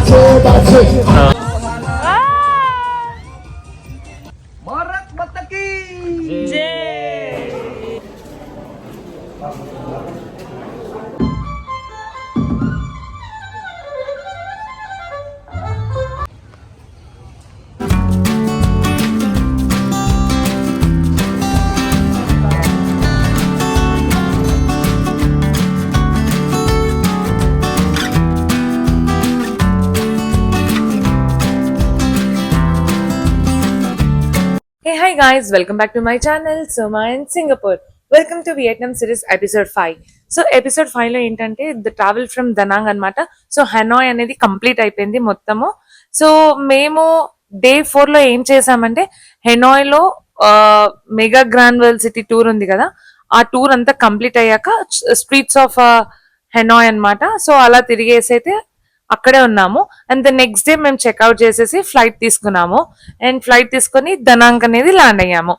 车，把车，把车，hi guys welcome back to my channel Suma in Singapore welcome to Vietnam series episode five so episode ఫైవ్లో ఏంటంటే the travel from దనాంగ్ అన్నమాట. So హెనాయ్ అనేది complete అయిపోయింది మొత్తము. So మేము day ఫోర్లో ఏం చేసామంటే హెనాయ్లో మెగా గ్రాన్వల్ సిటీ టూర్ ఉంది కదా. ఆ టూర్ అంతా కంప్లీట్ అయ్యాక స్ట్రీట్స్ ఆఫ్ హెనాయ్ అన్నమాట. సో అలా తిరిగేసి అయితే అక్కడే ఉన్నాము. అండ్ ద నెక్స్ట్ డే మేము చెక్అవుట్ చేసేసి ఫ్లైట్ తీసుకున్నాము. అండ్ ఫ్లైట్ తీసుకొని దనాంగ్ అనేది ల్యాండ్ అయ్యాము.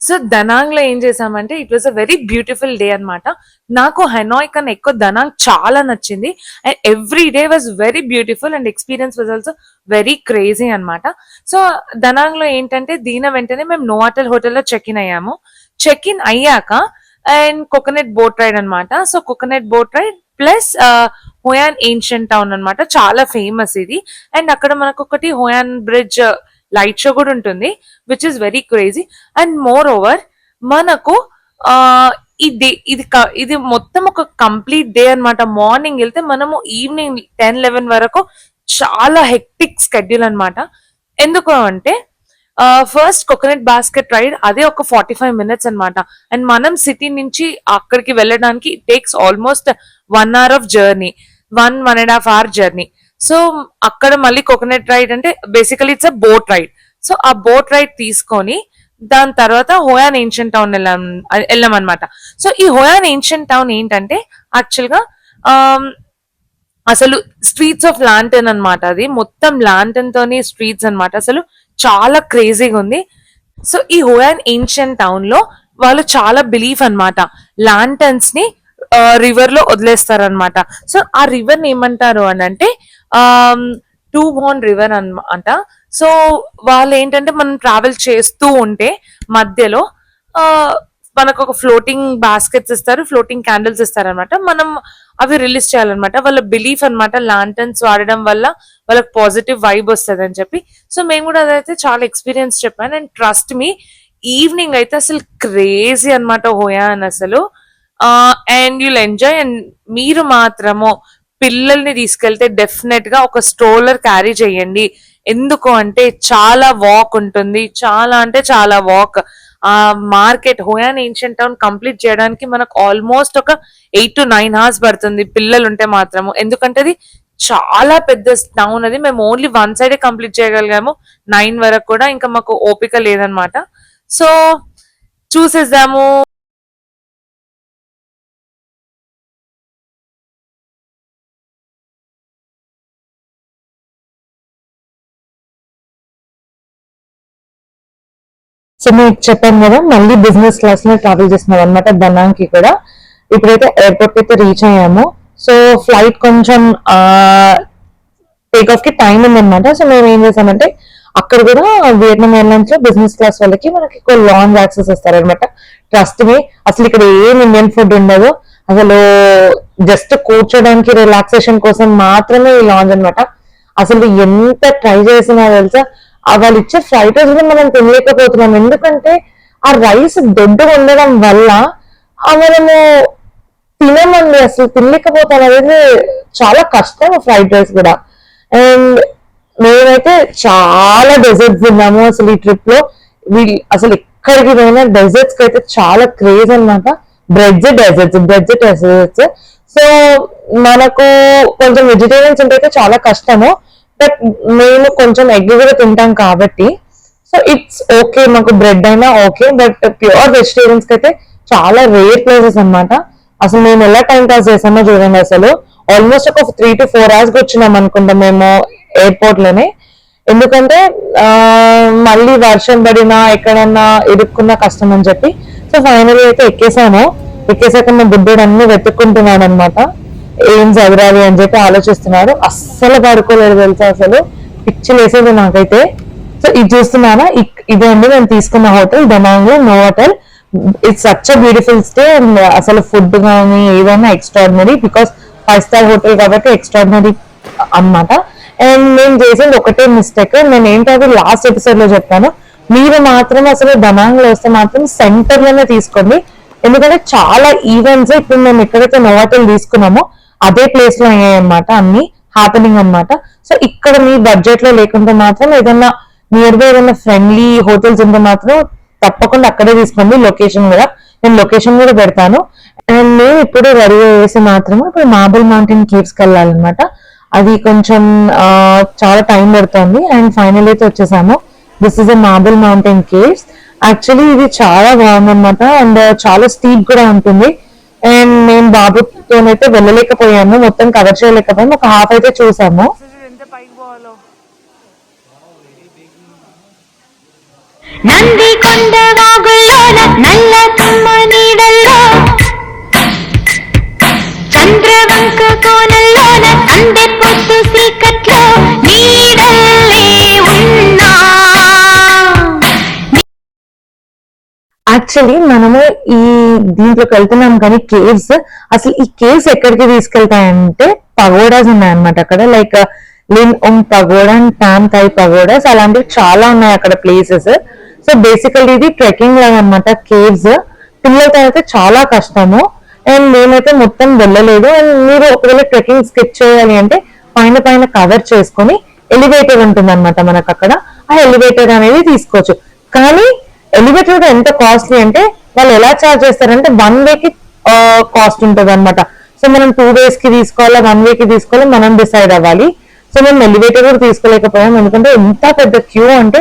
సో దనాంగ్లో ఏం చేసామంటే it was a very beautiful day అన్నమాట. నాకు హెనాయ్ కన్నా ఎక్కువ దనాంగ్ చాలా నచ్చింది. And every day was very beautiful and experience was also very crazy అనమాట సో దనాంగ్లో ఏంటంటే దీని వెంటనే మేము నోవాటల్ హోటల్లో చెక్ ఇన్ అయ్యాము. చెక్ ఇన్ అయ్యాక అండ్ కోకోనట్ బోట్ రైడ్ అన్నమాట. So coconut boat ride plus Hoi An ancient town అనమాట చాలా ఫేమస్ ఇది. అండ్ అక్కడ మనకు ఒకటి హోయాన్ బ్రిడ్జ్ లైట్ షో కూడా ఉంటుంది which is very crazy and moreover మనకు ఇది ఇది ఇది మొత్తం ఒక కంప్లీట్ డే అన్నమాట. మార్నింగ్ వెళ్తే మనము ఈవినింగ్ టెన్ లెవెన్ వరకు చాలా హెక్టిక్ స్కెడ్యూల్ అనమాట ఎందుకు అంటే ఫస్ట్ కోకోనట్ బాస్కెట్ రైడ్ అదే ఒక ఫార్టీ ఫైవ్ మినిట్స్ అనమాట అండ్ మనం సిటీ నుంచి అక్కడికి వెళ్ళడానికి takes almost one hour of journey one one and half hour journey so అక్కడ మళ్ళీ కోకోనట్ రైడ్ అంటే basically it's a boat ride so ఆ బోట్ రైడ్ తీసుకొని దాని తర్వాత హోయాన్ ఏన్షియన్ టౌన్ వెళ్ళాం వెళ్ళామన్నమాట సో ఈ హోయాన్ ఏన్షియన్ టౌన్ ఏంటంటే యాక్చువల్గా um, అసలు స్ట్రీట్స్ ఆఫ్ లాంటన్ అనమాట అది. మొత్తం లాంటన్ తోని స్ట్రీట్స్ అనమాట అసలు చాలా క్రేజీగా ఉంది. సో ఈ హోయాన్ ఏన్షియన్ టౌన్లో వాళ్ళు చాలా బిలీఫ్ అన్నమాట. లాంటన్స్ని రివర్లో వదిలేస్తారనమాట సో ఆ రివర్ని ఏమంటారు అని అంటే టూ బాన్ రివర్ అన్నమాట. సో వాళ్ళు ఏంటంటే మనం ట్రావెల్ చేస్తూ ఉంటే మధ్యలో మనకు ఒక ఫ్లోటింగ్ బాస్కెట్స్ ఇస్తారు ఫ్లోటింగ్ క్యాండిల్స్ ఇస్తారనమాట. మనం అవి రిలీజ్ చేయాలన్నమాట. వాళ్ళ బిలీఫ్ అనమాట లాంటన్స్ వాడడం వల్ల వాళ్ళకి పాజిటివ్ వైబ్ వస్తుంది అని చెప్పి. సో మేము కూడా అదైతే చాలా ఎక్స్పీరియన్స్ చెప్పాను. అండ్ ట్రస్ట్ మీ ఈవినింగ్ అయితే అసలు క్రేజీ అనమాట హోయా అని అసలు అండ్ యుల్ ఎంజాయ్ అండ్ మీరు మాత్రము పిల్లల్ని తీసుకెళ్తే డెఫినెట్గా ఒక స్ట్రోలర్ క్యారీ చేయండి. ఎందుకు అంటే చాలా వాక్ ఉంటుంది. చాలా అంటే చాలా వాక్ ఆ market Hoi An ancient town complete చేయడానికి మనకు ఆల్మోస్ట్ ఒక ఎయిట్ టు నైన్ అవర్స్ పడుతుంది పిల్లలు ఉంటే మాత్రము. ఎందుకంటే అది చాలా పెద్ద టౌన్ అది. మేము ఓన్లీ వన్ సైడే కంప్లీట్ చేయగలిగాము. నైన్ వరకు కూడా ఇంకా మాకు ఓపిక లేదనమాట సో చూసేద్దాము. సో మీకు చెప్పాను కదా మళ్ళీ బిజినెస్ క్లాస్లో ట్రావెల్ చేస్తున్నాం అనమాట దనాంకి కూడా. ఇప్పుడైతే ఎయిర్పోర్ట్ అయితే రీచ్ అయ్యాము. సో ఫ్లైట్ కొంచెం టేక్ ఆఫ్కి టైం ఉందన్నమాట. సో మేము ఏం చేసామంటే అక్కడ కూడా వియట్నాం ఎయిర్లైన్స్లో బిజినెస్ క్లాస్ వాళ్ళకి మనకి ఎక్కువ లాంగ్ యాక్సెస్ ఇస్తారనమాట ట్రస్ట్ మీ అసలు ఇక్కడ ఏం ఇండియన్ ఫుడ్ ఉండదు. అసలు జస్ట్ కూర్చోడానికి రిలాక్సేషన్ కోసం మాత్రమే ఈ లాంజ్ అనమాట అసలు ఎంత ట్రై చేసినా తెలుసా? వాళ్ళు ఇచ్చే ఫ్రైడ్ రైస్ కూడా మనం తినలేకపోతున్నాం. ఎందుకంటే ఆ రైస్ దొడ్డు ఉండడం వల్ల మనము తినమండి అసలు తినలేకపోతాం. అనేది చాలా కష్టం ఫ్రైడ్ రైస్ కూడా. అండ్ మేమైతే చాలా డెజర్ట్స్ తిన్నాము అసలు ఈ ట్రిప్లో. వీళ్ళు అసలు ఎక్కడికి పోయినా డెజర్ట్స్కి అయితే చాలా క్రేజ్ అన్నమాట. Breads desserts breads desserts so మనకు కొంచెం వెజిటేరియన్స్ ఉంటే చాలా కష్టము. బట్ మేము కొంచెం ఎగ్ కూడా తింటాం కాబట్టి సో ఇట్స్ ఓకే మాకు బ్రెడ్ అయినా ఓకే బట్ ప్యూర్ వెజిటేరియన్స్ అయితే చాలా రేర్ ప్లేసెస్ అన్నమాట. అసలు మేము ఎలా టైం పాస్ చేసామో చూడండి అసలు. ఆల్మోస్ట్ ఒక త్రీ టు ఫోర్ అవర్స్కి వచ్చినాం అనుకుంటాం మేము ఎయిర్పోర్ట్లోనే. ఎందుకంటే మళ్ళీ వర్షం పడినా ఎక్కడన్నా ఇరుక్కున్నా కష్టం అని చెప్పి. సో ఫైనల్ అయితే ఎక్కేసాము. ఎక్కేసాక మా బుద్ధుడు అన్ని వెతుక్కుంటున్నాడు అనమాట ఏం చదవాలి అని చెప్పి ఆలోచిస్తున్నారు. అస్సలు పడుకోలేదు తెలుసా అసలు. పిక్చర్ వేసేది నాకైతే. సో ఇది చూస్తున్నారా ఇక్- ఇదే అండి నేను తీసుకున్న hotel Danang Novotel. It's such beautiful stay and అసలు ఫుడ్ కానీ ఏదైనా extraordinary because five star hotel కాబట్టి ఎక్స్ట్రాడినరీ అన్నమాట. అండ్ నేను చేసింది ఒకటే మిస్టేక్ నేను ఏంటంటే లాస్ట్ ఎపిసోడ్లో చెప్పాను. మీరు మాత్రం అసలు దమాంగ్లో వస్తే మాత్రం సెంటర్లోనే తీసుకోండి. ఎందుకంటే చాలా ఈవెంట్స్ ఇప్పుడు మేము ఎక్కడైతే నోవాటల్ తీసుకున్నామో అదే ప్లేస్లో అయ్యాయి అనమాట అన్ని హ్యాపెనింగ్ అన్నమాట. సో ఇక్కడ మీ బడ్జెట్లో లేకుంటే మాత్రం ఏదైనా నియర్ బై ఏదైనా ఫ్రెండ్లీ హోటల్స్ ఉంటే మాత్రం తప్పకుండా అక్కడే తీసుకోండి. లొకేషన్ కూడా. నేను లొకేషన్ కూడా పెడతాను. అండ్ మేము ఇప్పుడు రెడీ చేసి మాత్రం ఇప్పుడు మార్బుల్ మౌంటైన్ కేవ్స్కి వెళ్ళాలన్నమాట. అది కొంచెం చాలా టైం పడుతుంది. అండ్ ఫైనల్ అయితే వచ్చేసాము. This is a marble mountain caves actually ఇది చాలా బాగుందన్నమాట. అండ్ చాలా స్టీప్ కూడా ఉంటుంది. అండ్ నేను బాబుతోనైతే వెళ్ళలేకపోయాను మొత్తం కవర్ చేయలేకపోయాము ఒక హాఫ్ అయితే చూసాము ఎంత పైకి పోవాలో నంది కొండ వాగుల్లోన నల్ల కమ్మ నీడల్లో చంద్రవంక కోనల్లోన అందె పొద్దు సీకట్లో నీడల్లే ఉన్నా యాక్చువల్లీ మనము ఈ దీంట్లోకి వెళ్తున్నాం కానీ కేవ్స్ అసలు ఈ కేవ్స్ ఎక్కడికి తీసుకెళ్తాయంటే పగోడాస్ ఉన్నాయన్నమాట అక్కడ. Like Linh Ung pagoda and Tam Thai pagodas అలాంటివి చాలా ఉన్నాయి అక్కడ ప్లేసెస్ సో బేసికల్లీ ఇది ట్రెక్కింగ్ లాగా అనమాట కేవ్స్ పిల్లలతో అయితే చాలా కష్టము. అండ్ మేమైతే మొత్తం వెళ్ళలేదు. అండ్ మీరు ఒకవేళ ట్రెక్కింగ్ స్కిప్ చేయాలి అంటే పైన పైన కవర్ చేసుకొని ఎలివేటర్ ఉంటుంది అనమాట మనకు అక్కడ. ఆ ఎలివేటర్ అనేది తీసుకోవచ్చు. కానీ ఎలివేటర్ కూడా ఎంత కాస్ట్లీ అంటే వాళ్ళు ఎలా చార్జ్ చేస్తారంటే వన్ వే కి కాస్ట్ ఉంటుంది అనమాట సో మనం టూ డేస్కి తీసుకోవాలా వన్ వే కి తీసుకోవాలా మనం డిసైడ్ అవ్వాలి. సో మేము ఎలివేటర్ కూడా తీసుకోలేకపోయాం. ఎందుకంటే ఎంత పెద్ద క్యూ అంటే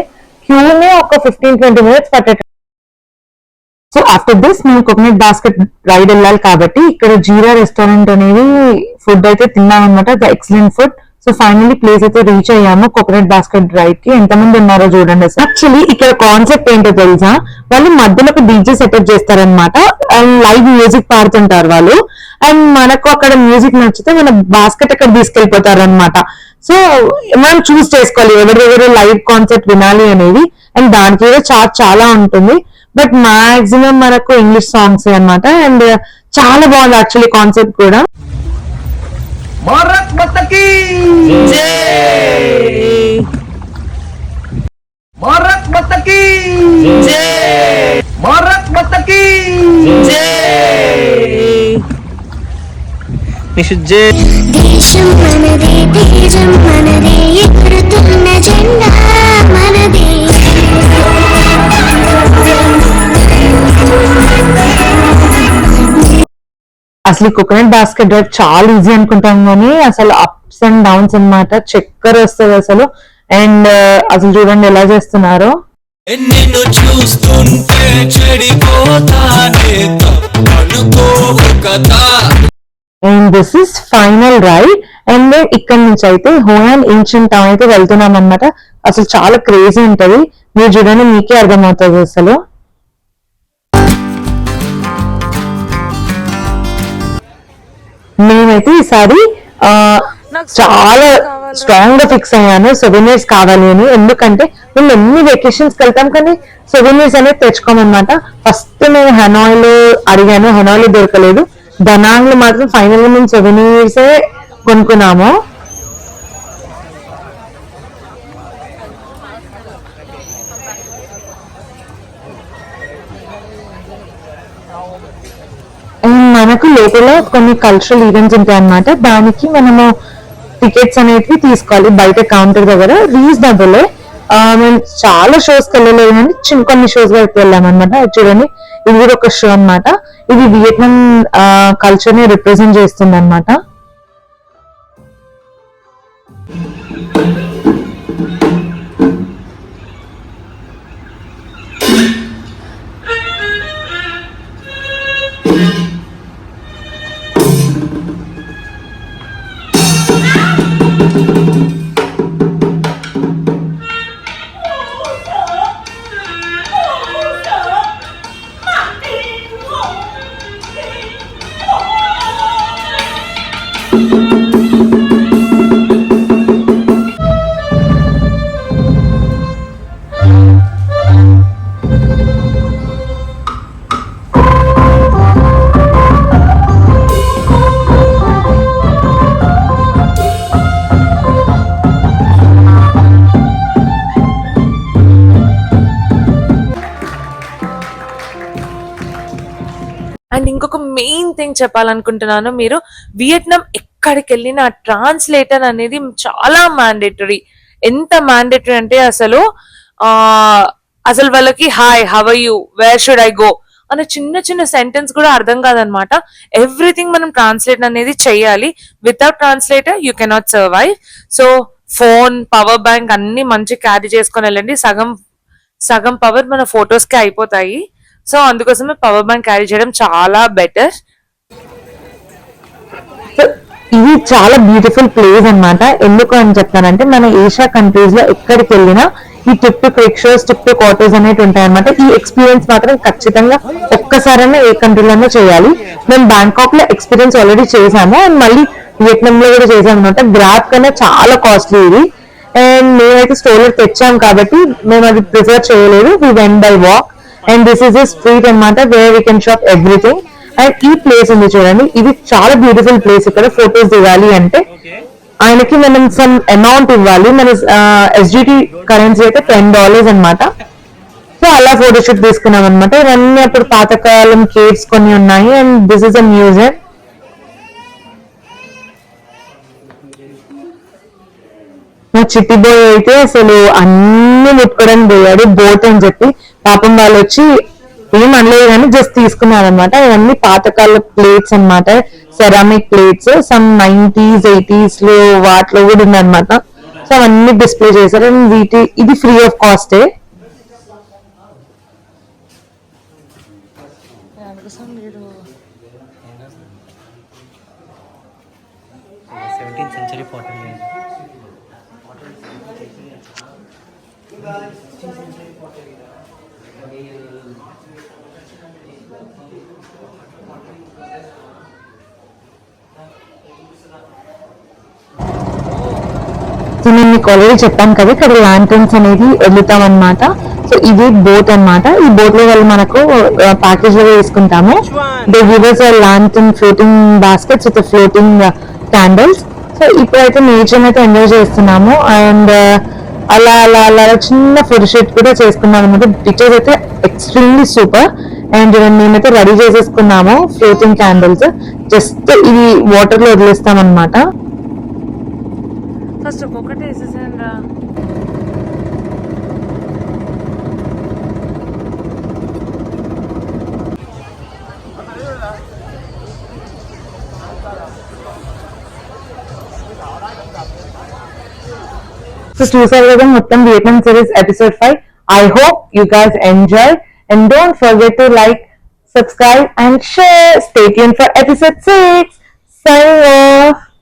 క్యూనే ఒక ఫిఫ్టీన్ ట్వంటీ మినిట్స్ పట్టే సో ఆఫ్టర్ దిస్ మేము కోకోనట్ బాస్కెట్ రైడ్ వెళ్ళాలి కాబట్టి ఇక్కడ జీరా రెస్టారెంట్ అనేది ఫుడ్ అయితే తిన్నాం అనమాట excellent food so finally place అయితే రీచ్ అయ్యాము. కోకోనట్ బాస్కెట్ డ్రైవ్కి. ఎంతమంది ఉన్నారో చూడండి సార్. యాక్చువల్లీ ఇక్కడ కాన్సెప్ట్ ఏంటో తెలుసా? వాళ్ళు మధ్యలో ఒక డీజే సెటప్ చేస్తారనమాట అండ్ లైవ్ మ్యూజిక్ పాడుతుంటారు వాళ్ళు. అండ్ మనకు అక్కడ మ్యూజిక్ నచ్చితే మన బాస్కెట్ అక్కడ తీసుకెళ్ళిపోతారనమాట సో మనం చూస్ చేసుకోవాలి. ఎవరెవరు లైవ్ కాన్సెప్ట్ వినాలి అనేది. అండ్ దానికి కూడా చార్జ్ చాలా ఉంటుంది. బట్ మాక్సిమం మనకు ఇంగ్లీష్ సాంగ్స్ అనమాట అండ్ చాలా బాగుంది యాక్చువల్లీ కాన్సెప్ట్ కూడా. ভারত মাতা কি? ভারত মাতা কি? ভারত মাতা কি? নিশুজ্জে দেশম মনে দেবী জম అసలు కోకోనట్ బాస్కెట్ డ్రైవ్ చాలా ఈజీ అనుకుంటాం కానీ అసలు అప్స్ అండ్ డౌన్స్ అన్నమాట. చక్కెర వస్తుంది అసలు. అండ్ అసలు చూడండి ఎలా చేస్తున్నారో. నిన్ను చూస్తుంటే చెడిపోతానే తప్పనుకో కదా and this is final ride and ఇక్కడ నుంచి అయితే హోయాన్ ఏన్షియన్ టౌన్ అయితే వెళ్తున్నాం అనమాట అసలు చాలా క్రేజీ ఉంటది. మీరు చూడండి మీకే అర్థమవుతుంది అసలు. నేనైతే ఈసారి చాలా. స్ట్రాంగ్గా ఫిక్స్ అయ్యాను. సొవెనీర్స్ కావాలి అని. ఎందుకంటే మేము ఎన్ని వెకేషన్స్ వెళ్తాం కానీ సొవెనీర్స్ అనేది తెచ్చుకోమన్నమాట. ఫస్ట్ నేను హెనాయ్లో అడిగాను. హెనాయ్లో దొరకలేదు. దనాంగ్లో మాత్రం ఫైనల్గా మేము సొవెనీర్స్ కొనుక్కున్నాము అండ్ మనకు లోపల కొన్ని కల్చరల్ ఈవెంట్స్ ఉంటాయి అన్నమాట. దానికి మనము టికెట్స్ అనేవి తీసుకోవాలి. బయట కౌంటర్ దగ్గర రీజనబుల్ మేము చాలా షోస్కి వెళ్ళలేదు కానీ చిన్న కొన్ని షోస్ వరకు వెళ్ళాం అనమాట చూడండి ఇది కూడా ఒక షో అన్నమాట. ఇది వియట్నాం కల్చర్ని రిప్రజెంట్ చేస్తుంది అనమాట మెయిన్ థింగ్ చెప్పాలనుకుంటున్నాను మీరు వియట్నాం ఎక్కడికి వెళ్ళినా ట్రాన్స్లేటర్ అనేది చాలా మ్యాండేటరీ ఎంత మ్యాండేటరీ అంటే అసలు ఆ అసలు వాళ్ళకి hi how you where should I go అనే చిన్న చిన్న సెంటెన్స్ కూడా అర్థం కాదనమాట. ఎవ్రీథింగ్ మనం ట్రాన్స్లేట్ అనేది చేయాలి. Without translator you cannot survive so phone power bank అన్ని మంచి క్యారీ చేసుకొని వెళ్ళండి. సగం సగం పవర్ మన ఫొటోస్కి అయిపోతాయి. సో అందుకోసమే పవర్ బ్యాంక్ క్యారీ చేయడం చాలా బెటర్. సో ఇది చాలా బ్యూటిఫుల్ ప్లేస్ అన్నమాట. ఎందుకు అని చెప్తానంటే మన ఏషియా కంట్రీస్లో ఎక్కడికి వెళ్ళినా ఈ tip to pictures tip quarters అనేవి ఉంటాయన్నమాట. ఈ ఎక్స్పీరియన్స్ మాత్రం ఖచ్చితంగా ఒక్కసారైనా ఏ కంట్రీలోనే చేయాలి. మేము బ్యాంకాక్లో ఎక్స్పీరియన్స్ ఆల్రెడీ చేసాము అండ్ మళ్ళీ వియట్నాం లో కూడా చేసాం అనమాట గ్రాప్ కన్నా చాలా కాస్ట్లీ ఇది. అండ్ మేమైతే స్టోర్లో తెచ్చాం కాబట్టి మేము అది ప్రిఫర్ చేయలేదు. We went by walk and this is street అన్నమాట where we can shop everything and ఈ ప్లేస్ ఉంది చూడండి. ఇది చాలా బ్యూటిఫుల్ ప్లేస్ ఇక్కడ ఫొటోస్ దిగాలి అంటే ఆయనకి మనం సమ్ అమౌంట్ ఇవ్వాలి. మన ఎస్జిటి కరెన్సీ అయితే టెన్ డాలర్స్ అన్నమాట. సో అలా ఫోటోషూట్ తీసుకున్నాం అనమాట ఇవన్నీ అప్పుడు పాతకాలం కేవ్స్ కొన్ని ఉన్నాయి. And this is a museum మా చిట్టి బాయ్ అయితే అసలు అన్ని ముట్టుకోవడానికి పోయాడు. బోట్ అని చెప్పి పాపం వాళ్ళు వచ్చి ఏం అనలేదు కానీ జస్ట్ తీసుకున్నారు అనమాట ఇవన్నీ పాతకాల ప్లేట్స్ అన్నమాట. సెరామిక్ ప్లేట్స్ సమ్ నైన్టీస్ ఎయిటీస్లో వాటిలో కూడా ఉందన్నమాట. సో అవన్నీ డిస్ప్లే చేశారు. అండ్ వీటి ఇది ఫ్రీ ఆఫ్ కాస్టే సెంచరీ సో నేను మీకు ఆల్రెడీ చెప్పాను కదా ఇక్కడ లాంటర్న్స్ అనేది వెళ్తాం అనమాట సో ఇది బోట్ అన్నమాట. ఈ బోట్లో వాళ్ళు మనకు ప్యాకేజ్లో వేసుకుంటాము they give us lantern floating baskets with floating candles so ఇప్పుడైతే నేచర్ అయితే ఎంజాయ్ చేస్తున్నాము. అండ్ అలా అలా అలా అలా చిన్న ఫోటోషూట్ కూడా చేసుకున్నాం అనమాట. పిక్చర్స్ అయితే ఎక్స్ట్రీమ్లీ సూపర్ అండ్ మేమైతే రెడీ చేసేసుకున్నాము ఫ్లోటింగ్ క్యాండిల్స్ జస్ట్ ఇది వాటర్లో వదిలేస్తాం ఫస్ట్ ఒక్కొక్కటి వేసేసాను So Srisagadam Uttam Vietnam series episode 5. I hope you guys enjoy and don't forget to like, subscribe and share. Stay tuned for episode 6. Signing off.